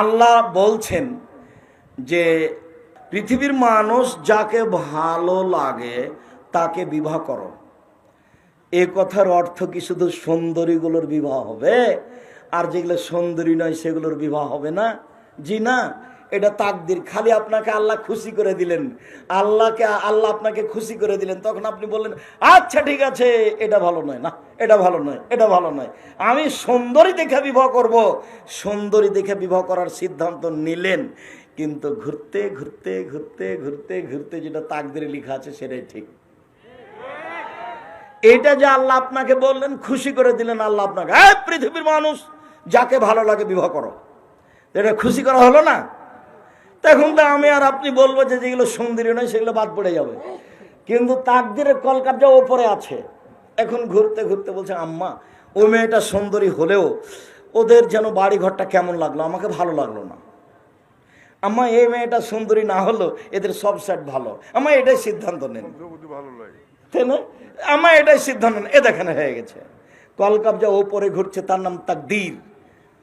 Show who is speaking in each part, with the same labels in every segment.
Speaker 1: আল্লাহ বলছেন যে পৃথিবীর মানুষ যাকে ভালো লাগে তাকে বিবাহ করো। এ কথার অর্থ কি শুধু সুন্দরীগুলোর বিবাহ হবে? আর যেগুলো সুন্দরী নয়, সেগুলোর বিবাহ হবে না? জি না। এটা তাকদির। খালি আপনাকে আল্লাহ খুশি করে দিলেন। আল্লাহকে, আল্লাহ আপনাকে খুশি করে দিলেন। তখন আপনি বললেন আচ্ছা ঠিক আছে, এটা ভালো নয়। না, এটা ভালো নয়, এটা ভালো নয়। আমি সুন্দরী দেখে বিবাহ করব। সুন্দরী দেখে বিবাহ করার সিদ্ধান্ত নিলেন। কিন্তু ঘুরতে ঘুরতে ঘুরতে ঘুরতে ঘুরতে যেটা তাকদিরে লেখা আছে, সেটাই ঠিক। এটা যে আল্লাহ আপনাকে বললেন, খুশি করে দিলেন আল্লাহ আপনাকে। হ্যাঁ পৃথিবীর মানুষ, যাকে ভালো লাগে বিবাহ করো। এটা খুশি করা হলো না? তখন তো আমি আর আপনি বলব যে যেগুলো সুন্দরী নয় সেগুলো বাদ পড়ে যাবে। কিন্তু তাকদিরের কলকাতা ওপরে আছে এখন ঘুরতে ঘুরতে বলছে আম্মা ওই মেয়েটা সুন্দরী হলেও ওদের যেন বাড়ি ঘরটা কেমন লাগল? আমাকে ভালো লাগল না। আম্মা এই মেয়েটা সুন্দরী না হলো এদের সব সেট ভালো। আম্মা এটাই সিদ্ধান্ত নেন। তাই না? আমার এটাই সিদ্ধান্ত নেন। এ দেখেন হয়ে গেছে। কলকাবজা ওপরে ঘুরছে তার নাম তাকদির।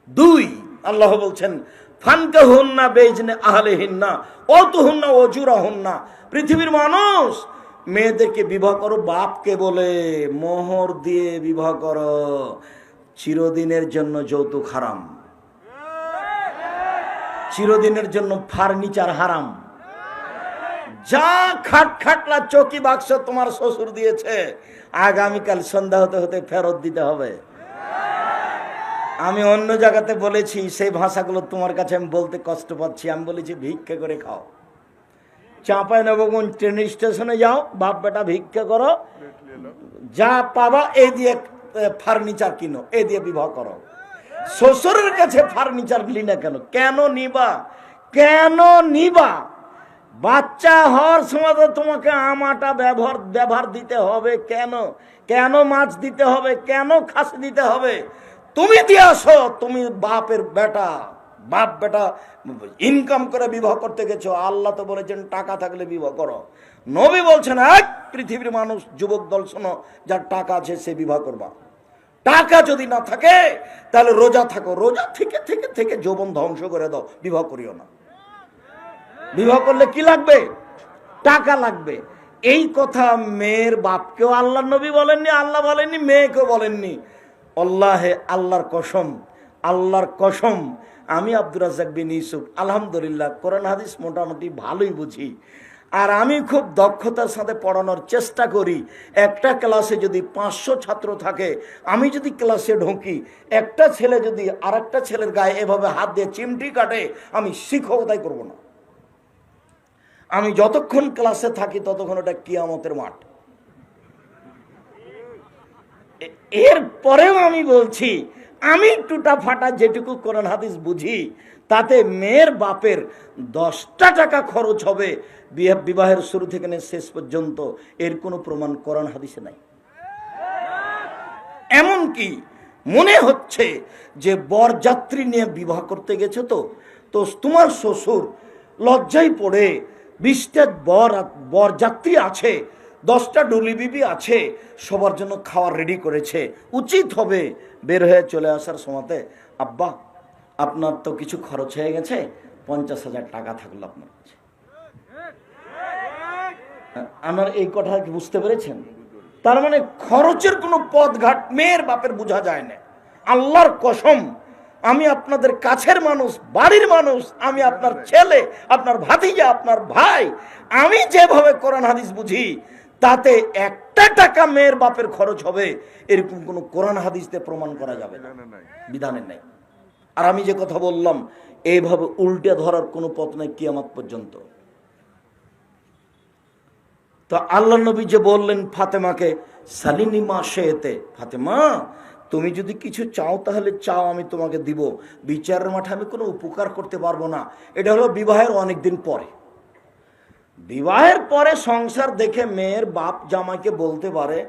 Speaker 1: দুই আল্লাহ বলছেন ফানকা হুন্না বেজনে আহলে হিন্না, অত হুন্না অজুরা হুন্না। পৃথিবীর মানুষ মেয়েদেরকে বিবাহ করো, বাপকে বলে, মোহর দিয়ে বিবাহ করো। চিরদিনের জন্য যৌতুক হারাম। চিরদিনের জন্য ফার্নিচার হারাম। যা খাট খাটলা চকি বাক্স তোমার শ্বশুর দিয়েছে, আগামীকাল সন্ধ্যা হতে হতে ফেরত দিতে হবে। আমি অন্য জায়গাতে বলেছি, সেই ভাষাগুলো তোমার কাছে আমি বলতে কষ্ট পাচ্ছি। আমি বলেছি, ভিক্ষা করে খাও। চাঁপাই নবগুন ট্রেন স্টেশনে যাও, বাপ বেটা ভিক্ষা করো। যা পাবা এই দিয়ে ফার্নিচার কিনো এই দিয়ে বিবাহ করো। শ্বশুরের কাছে ফার্নিচার লি না কেন? কেন নিবা? কেন নিবা? বাচ্চা হওয়ার সময় তো তোমাকে আমাটা ব্যবহার ব্যবহার দিতে হবে। কেন? কেন মাছ দিতে হবে? কেন খাসি দিতে হবে? তুমি দিয়ে আসো, তুমি বাপের বেটা, বাপ বেটা ইনকাম করে বিবাহ করতে গেছো, আল্লাহ তো বলেছেন টাকা থাকলে বিবাহ করো। নবী বলছেন এক পৃথিবীর মানুষ, যুবক দল, শোনো, যার টাকা আছে সে বিবাহ করবা। টাকা যদি না থাকে, তাহলে রোজা থাকো, রোজা থেকে থেকে থেকে যৌবন ধ্বংস করে দাও, বিবাহ করিও না। বিবাহ করলে কি লাগবে? টাকা লাগবে। এই কথা মেয়ের বাপকেও আল্লাহ নবী বলেননি, আল্লাহ বলেননি, মেয়েকেও বলেননি। আল্লাহে আল্লাহর কসম আল্লাহর কসম। আমি আব্দুর রাজাক বিন ইউসুফ, আলহামদুলিল্লাহ, কোরআন, হাদিস মোটামুটি ভালোই বুঝি। আর আমি খুব দক্ষতার সাথে পড়ানোর চেষ্টা করি। একটা ক্লাসে যদি পাঁচশো ছাত্র থাকে, আমি যদি ক্লাসে ঢুকি, একটা ছেলে যদি আরেকটা ছেলের গায়ে এভাবে হাত দিয়ে চিমটি কাটে, আমি শিক্ষকতাই করব না। আমি যতক্ষণ ক্লাসে থাকি, ততক্ষণ ওটা কিয়ামতের মাঠ এ- এর পরেও আমি বলছি, আমি টুটা ফাটা যেটুকু কোরআন হাদিস বুঝি, তাতে মেয়ের বাপের দশটা টাকা খরচ হবে বিবাহের শুরু থেকে শেষ পর্যন্ত, এর কোনো প্রমাণ কোরআন হাদিসে নাই। এমন কি মনে হচ্ছে যে বরযাত্রী নিয়ে বিবাহ করতে গেছে তো তো তোমার শ্বশুর লজ্জায় পড়ে, বিশটা বর বরযাত্রী আছে দশটা ডুলি বিবি আছে, সবার জন্য খাওয়ার রেডি করেছে। উচিত হবে বের হয়ে চলে আসার সময়তে, আব্বা, আপনার তো কিছু খরচ হয়ে গেছে, পঞ্চাশ হাজার টাকা থাকল আপনার কাছে। আমার এই কথা কি বুঝতে পেরেছেন? তার মানে খরচের কোনো পথঘাট মেয়ের বাপের বোঝা যায় না। আল্লাহর কসম, আমি আপনাদের কাছের মানুষ, বাড়ির মানুষ, আমি আপনার ছেলে, আপনার ভাতিজা, আপনার ভাই, আমি যেভাবে কোরআন হাদিস বুঝি তাতে একটা টাকা মেয়ের বাপের খরচ হবে এরকম কোনো কোরআন হাদিসতে প্রমাণ করা যাবে না। বিধানের নাই। আর আমি যে কথা বললাম এইভাবে উল্টে ধরার কোনো পথ নাই কিয়ামত পর্যন্ত। তো আল্লাহ নবী যে বললেন ফাতেমাকে সালিনী মা শেতে ফাতেমা তুমি যদি কিছু চাও তাহলে চাও আমি তোমাকে দিব। বিচারের মাঠে আমি কোনো উপকার করতে পারব না। এটা হলো বিবাহের অনেক দিন পরে। বিবাহের পরে সংসার দেখে মেয়ের বাপ জামাইকে বলতে পারে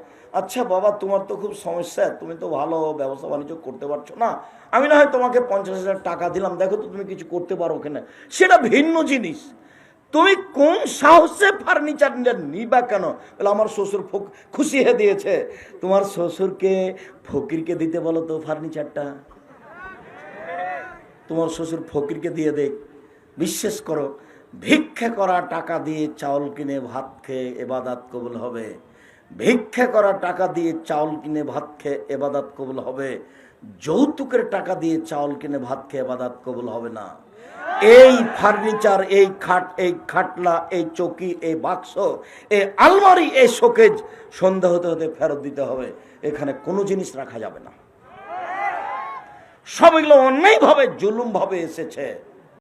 Speaker 1: আচ্ছা বাবা, তোমার তো খুব সমস্যা, তুমি তো ভালো ব্যবসা বাণিজ্য করতে পারছ না। আমি না হয় তোমাকে পঞ্চাশ হাজার টাকা দিলাম, দেখো তো তুমি কিছু করতে পারো কিনা সেটা ভিন্ন জিনিস। তুমি কোন সাহসে ফার্নিচার নিবা কেন? বলে, আমার শ্বশুর খুশি হয়ে দিয়েছে। তোমার শ্বশুরকে, ফকিরকে দিতে বলো তো ফার্নিচারটা তোমার শ্বশুর ফকিরকে দিয়ে দেখ, বিশ্বাস করো ভিক্ষা করা টাকা দিয়ে চাউল কিনে ভাত খেয়ে এবাদাত কবুল হবে। ভিক্ষা করা টাকা দিয়ে চাউল কিনে ভাত খেয়ে এবাদাত কবুল হবে। যৌতুকের টাকা দিয়ে চাউল কিনে ভাত খেয়ে এবাদাত কবুল হবে না। এই ফার্নিচার, এই খাট, এই খাটলা, এই চৌকি, এই বাক্স, এই আলমারি, এই শোকেজ সন্ধ্যা হতে হতে ফেরত দিতে হবে। এখানে কোনো জিনিস রাখা যাবে না। সব এগুলো অন্যায়ভাবে, জুলুমভাবে এসেছে।